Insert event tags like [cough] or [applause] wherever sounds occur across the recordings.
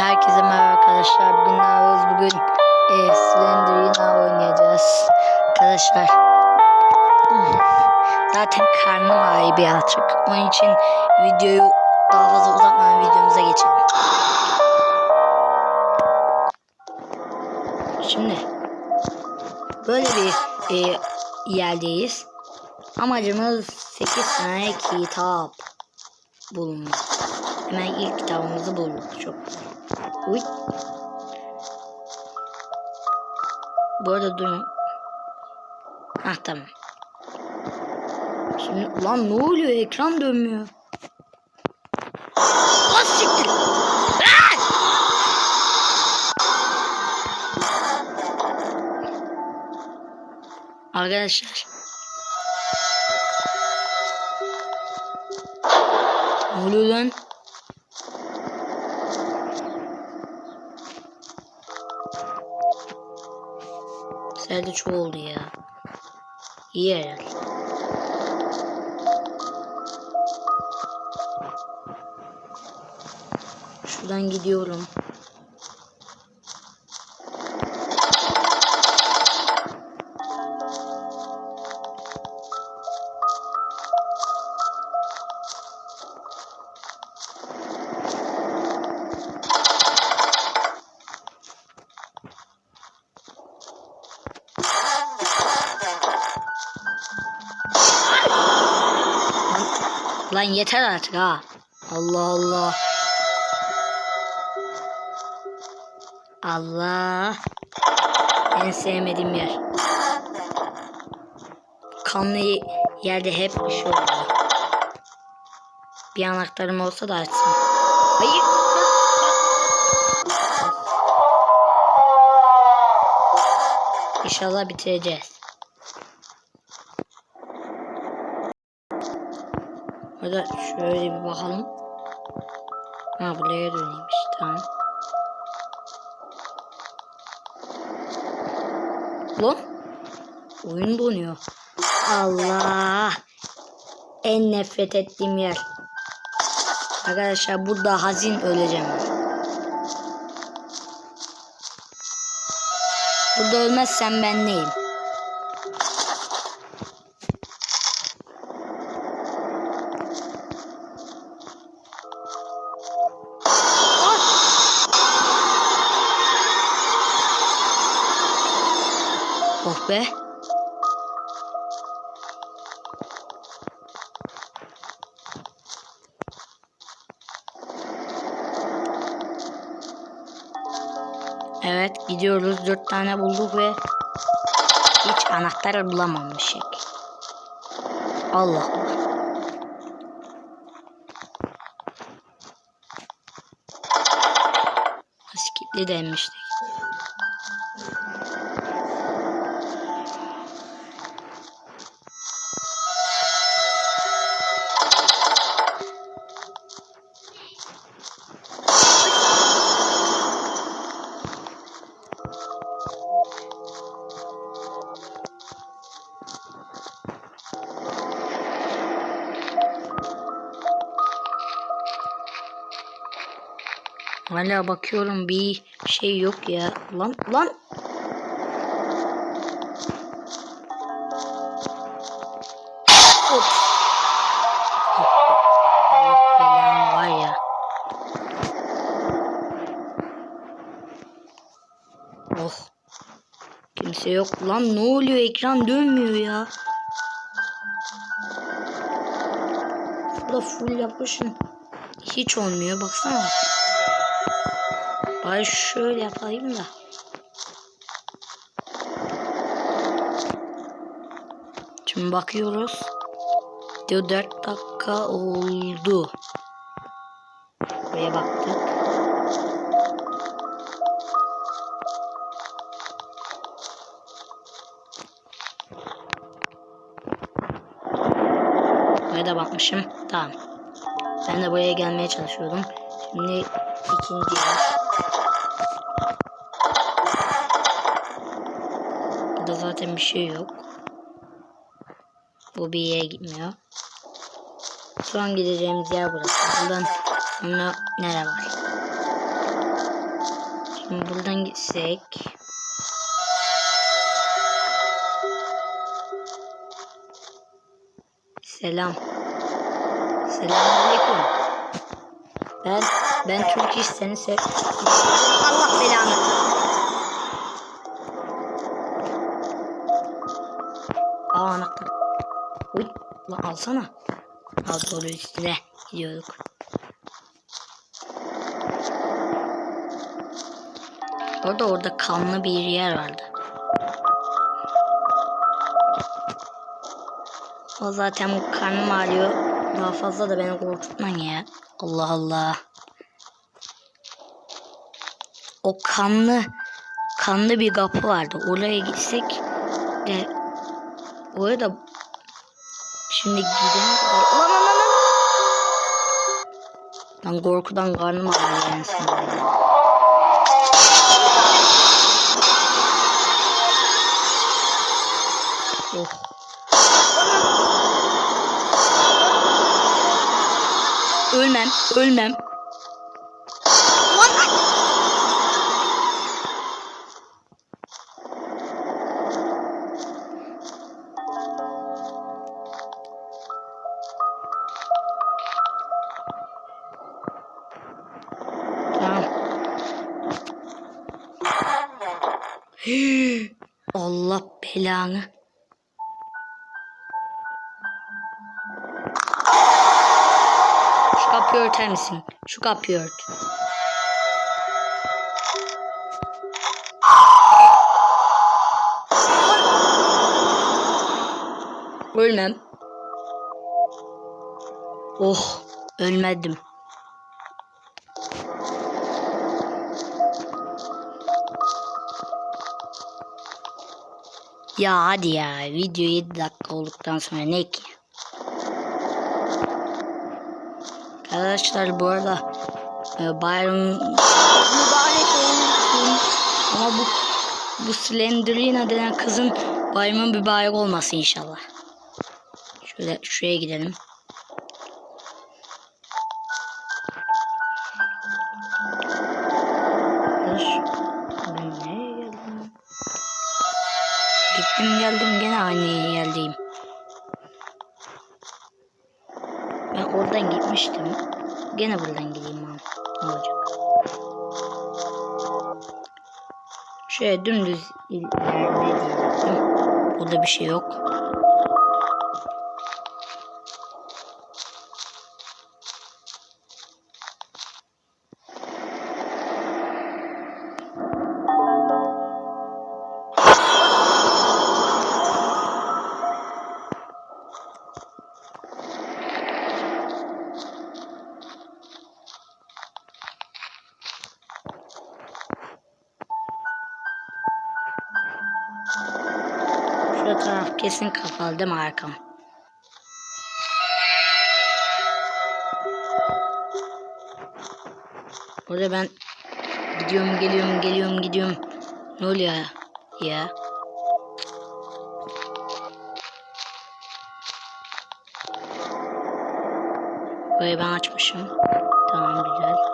Herkese merhaba arkadaşlar. Bugün ne yapıyoruz? Bugün e, Slender yine oynayacağız. Arkadaşlar zaten karnım ağrıyor birazcık. Onun için videoyu daha fazla uzatmadan videomuza geçelim. Şimdi böyle bir e, yerdeyiz. Amacımız 8 tane kitap bulmak. Hemen ilk kitabımızı bulduk. Çok güzel. Uy. Bu arada durun. Ah tamam. Şimdi lan ne oluyor? Ekran dönmüyor. Az siktir. Arkadaşlar. Ne oluyor lan? Serde çoğu oldu ya. İyi herhalde. Şuradan gidiyorum. Lan yeter artık ha. Allah Allah. Allah. En sevmediğim yer. Kanlı yerde hep bir şey oluyor. Bir anahtarım olsa da açsam. Hayır. İnşallah bitireceğiz. Hadi şöyle bir bakalım. Ha buraya döneymiş tamam. Lan oyun donuyor. Allah. En nefret ettiğim yer. Arkadaşlar burada hazin öleceğim. Burada ölmezsem ben neyim? Oh be. Evet gidiyoruz. Dört tane bulduk ve hiç anahtar bulamamışık. Allah Allah. Skipli demiştik. Hala bakıyorum bir şey yok ya. Lan lan. Of. Ya. Oh. Kimse yok. Lan ne oluyor? Ekran dönmüyor ya. Burada full yapmışım. Hiç olmuyor. Baksana. Bari şöyle yapayım da. Şimdi bakıyoruz. Diyor 4 dakika oldu. Buraya baktık. Buraya da bakmışım. Tamam. Ben de buraya gelmeye çalışıyordum. Şimdi ikinci. Burada zaten bir şey yok. Bu bir yere gitmiyor. Son gideceğimiz yer burası. Buradan sonra nere var? Şimdi buradan gitsek. Selam. Selamünaleyküm. Ben ben Türk iş seni sev. Allah belanı. Aa anahtar. Uy, lan alsana. Al doğru üstüne gidiyorduk. Orada orada kanlı bir yer vardı. O zaten karnım ağrıyor. Daha fazla da beni korkutmayın ya. Allah Allah. O kanlı kanlı bir kapı vardı. Oraya gitsek de oraya da şimdi gidene kadar lan lan lan lan. Ben korkudan karnım ağrıyor yani şimdi. Oh. Ölmem, ölmem. Kapıyı örter misin? Şu kapıyı ört. Ölmem. Oh, ölmedim. Ya hadi ya, video 7 dakika olduktan sonra ne ki? Arkadaşlar bu arada e, bayram mübarek olsun. Ama bu bu Slenderina denen kızın bayramı mübarek olması inşallah. Şöyle şuraya gidelim. Gittim geldim gene aynı yere geldiyim. Ben oradan gitmiştim. Gene buradan gideyim abi. Ne olacak? Şöyle dümdüz ilerleyelim. Burada bir şey yok. Kesin kapalı değil mi arkam? Burada ben gidiyorum geliyorum geliyorum gidiyorum. Ne oluyor ya? Burayı ben açmışım. Tamam güzel.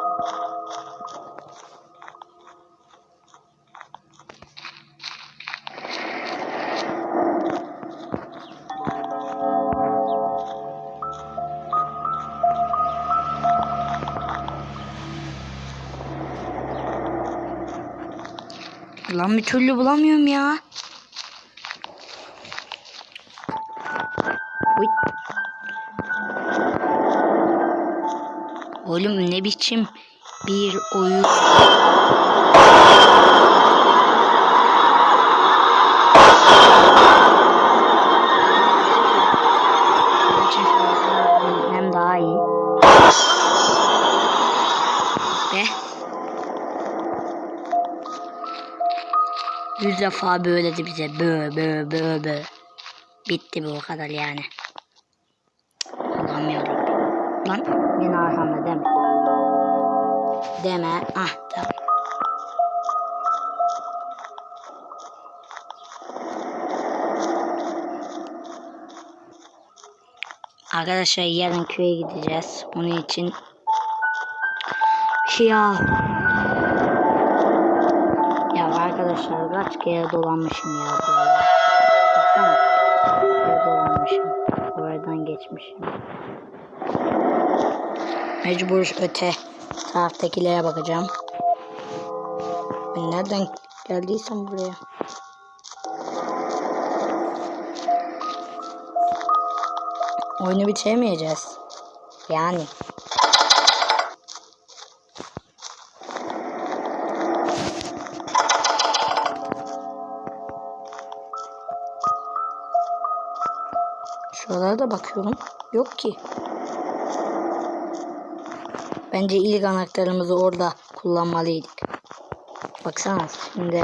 Lan bir türlü bulamıyorum ya. Uy. Oğlum ne biçim bir oyun. Yüz defa böyledi bize. Bö bö bö bö. Bitti bu kadar yani. Allah'ım yarabbim. Lan yine arkamda deme. Deme. Ah tamam. Arkadaşlar yarın köye gideceğiz. Onun için ya Arkadaşlar kaç kere dolanmışım ya. Baksana. Dolanmışım. Oradan geçmişim. Mecbur öte taraftakilere bakacağım. Ben nereden geldiysem buraya. Oyunu bitiremeyeceğiz. Yani. Da bakıyorum. Yok ki. Bence ilk anahtarımızı orada kullanmalıydık. Baksana şimdi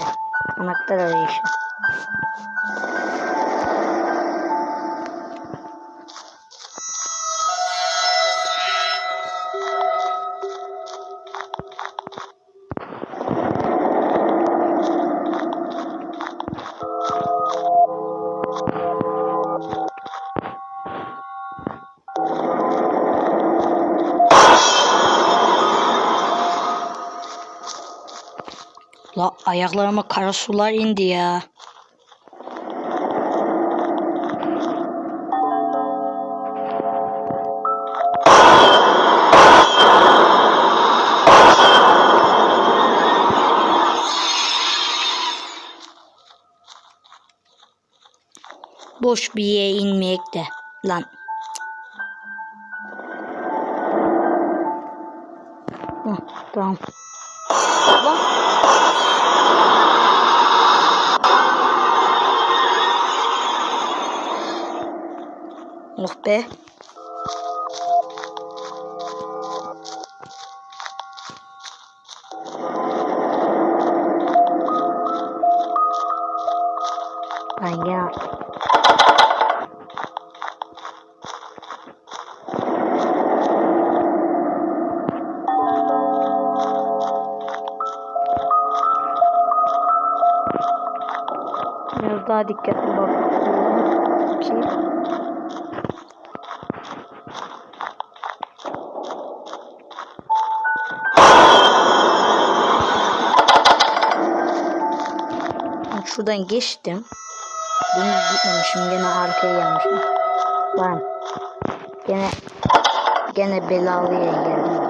anahtar arayışı. Ayaklarıma kara sular indi ya. Boş bir yere inmeyek de. Lan. Hı, tamam. Oh be. Ben gene Biraz daha dikkatli bak. Ki şuradan geçtim. Dümdüz gitmemişim. Gene arkaya gelmişim. Lan. Gene gene belalı yere geldim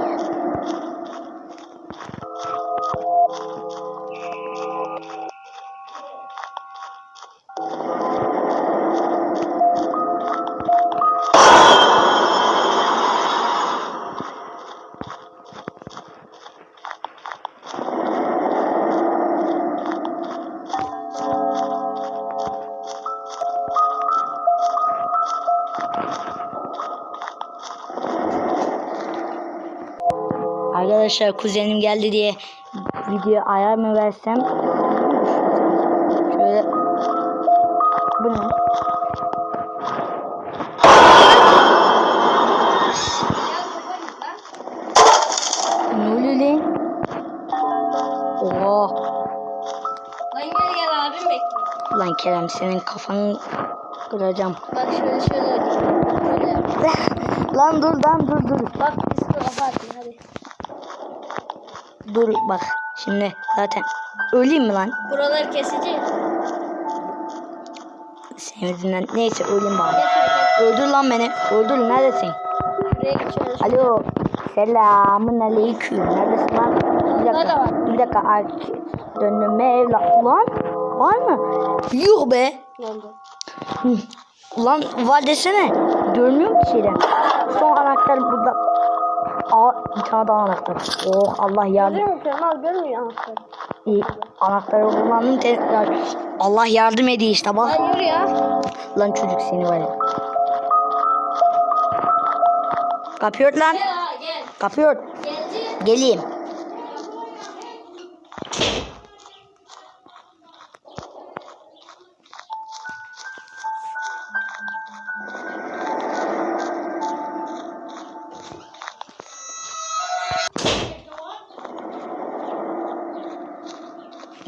Arkadaşlar kuzenim geldi diye video ayar mı versem? Şöyle bu ne? Lan? Oha. Lan gel gel abim bekliyor. Lan Kerem senin kafanı kıracağım. Bak şöyle şöyle. Şöyle [laughs] lan dur lan dur dur. Bak biz kafa atayım hadi. Dur bak. Şimdi zaten öleyim mi lan? Buraları keseceğiz. Senin yüzünden neyse öleyim bari. Öldür lan beni. Öldür neredesin? Alo. Selamun aleyküm. Neredesin lan? Bir dakika. Bir dakika. Ark dönme evlat. Lan var mı? Yuh be. Ulan var desene. Görmüyorum ki şeyden. Son anahtar burada. Bir tane daha anahtar. Oh Allah yardım. Görüyor musun? Kemal görmüyor anahtarı. İyi. Anahtarı kullandım tekrar. Allah yardım ediyor işte bak. Lan yürü ya. Lan çocuk seni var ya. Kapıyor lan. Gel gel. Kapıyor. Geleyim.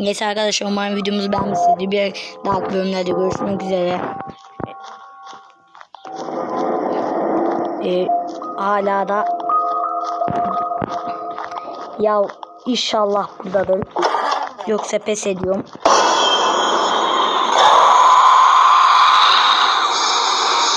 Neyse arkadaşlar umarım videomuzu beğenmişsinizdir. Bir dahaki bölümlerde görüşmek üzere. Ee, hala da ya inşallah buradadır. Yoksa pes ediyorum.